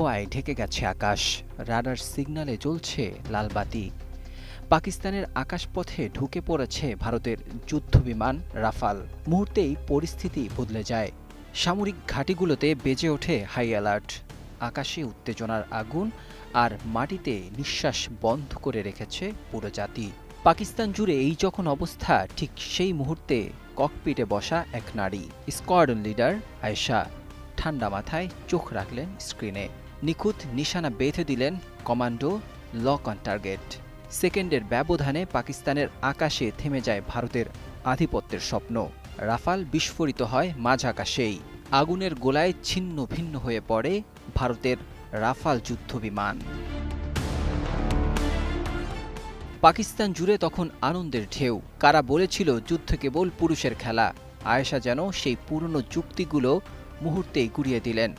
ধোঁয়ায় ঢেকে গেছে আকাশ। রাডার সিগন্যালে জ্বলছে লালবাতি পাকিস্তানের আকাশপথে ঢুকে পড়েছে ভারতের যুদ্ধবিমান রাফাল। মুহূর্তেই পরিস্থিতি বদলে যায়। সামরিক ঘাঁটিগুলোতে বেজে ওঠে হাই অ্যালার্ট। আকাশে উত্তেজনার আগুন আর মাটিতে নিঃশ্বাস বন্ধ করে রেখেছে পুরো জাতি। পাকিস্তান জুড়ে এই যখন অবস্থা, ঠিক সেই মুহূর্তে ককপিটে বসা এক নারী স্কোয়াডন লিডার আয়েশা। ঠান্ডা মাথায় চোখ রাখলেন স্ক্রিনে। নিখুঁত নিশানা বেঁধে দিলেন কমান্ডো লক অন টার্গেট। সেকেন্ডের ব্যবধানে পাকিস্তানের আকাশে থেমে যায় ভারতের আধিপত্যের স্বপ্ন। রাফাল বিস্ফোরিত হয় মাঝ আকাশেই। আগুনের গোলায় ছিন্ন ভিন্ন হয়ে পড়ে ভারতের রাফাল যুদ্ধবিমান। পাকিস্তান জুড়ে তখন আনন্দের ঢেউ। কারা বলেছিল যুদ্ধ কেবল পুরুষের খেলা? আয়েশা যেন সেই পুরনো যুক্তিগুলো মুহূর্তেই গুড়িয়ে দিলেন।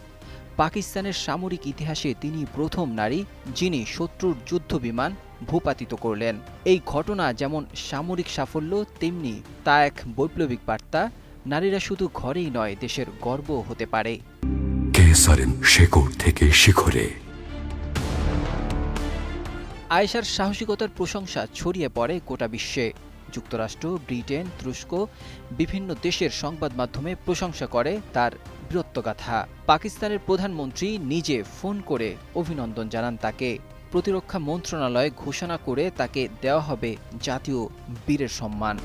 পাকিস্তানের সামরিক ইতিহাসে তিনি প্রথম নারী যিনি শত্রুর যুদ্ধবিমান ভূপাতিত করলেন। এই ঘটনা যেমন সামরিক সাফল্য তেমনি তা এক বৈপ্লবিক বার্তা। নারীরা শুধু ঘরেই নয় দেশের গর্ব হতে পারে। শেকড় থেকে শিখরে। আয়েশার সাহসিকতার প্রশংসা ছড়িয়ে পড়ে গোটা বিশ্বে। যুক্তরাষ্ট্র, ব্রিটেন, তুরস্ক, বিভিন্ন দেশের সংবাদ মাধ্যমে প্রশংসা করে তার বীরত্বগাথা পাকিস্তানের প্রধানমন্ত্রী নিজে ফোন করে অভিনন্দন জানান তাকে। প্রতিরক্ষা মন্ত্রণালয় ঘোষণা করে তাকে দেওয়া হবে জাতীয় বীরের সম্মান।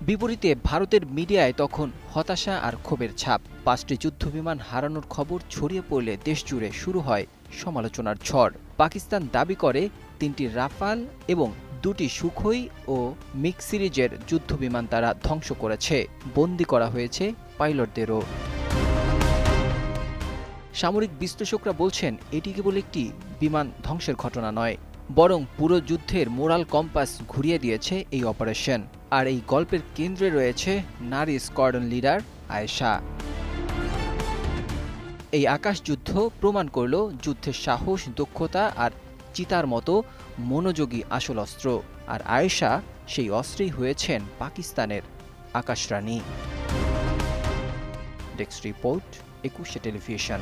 বিপরীতে ভারতের মিডিয়ায় তখন হতাশা আর ক্ষোভের ছাপ। পাঁচটি যুদ্ধবিমান হারানোর খবর ছড়িয়ে পড়লে দেশজুড়ে শুরু হয় সমালোচনার ঝড়। পাকিস্তান দাবি করে, তিনটি রাফাল এবং দুটি সুখই ও মিক সিরিজের যুদ্ধবিমান তারা ধ্বংস করেছে। বন্দি করা হয়েছে পাইলটদেরও। সামরিক বিশ্লেষকরা বলছেন, এটি কেবল একটি বিমান ধ্বংসের ঘটনা নয়, বরং পুরো যুদ্ধের মোরাল কম্পাস ঘুরিয়ে দিয়েছে এই অপারেশন। আর এই গল্পের কেন্দ্রে রয়েছে নারী স্কোয়াডন লিডার আয়েশা। এই আকাশ যুদ্ধ প্রমাণ করল যুদ্ধের সাহস, দক্ষতা আর চিতার মতো মনোযোগী আসল অস্ত্র, আর আয়েশা সেই অস্ত্রেই হয়েছেন পাকিস্তানের Akashrani desk report, Ekushey television.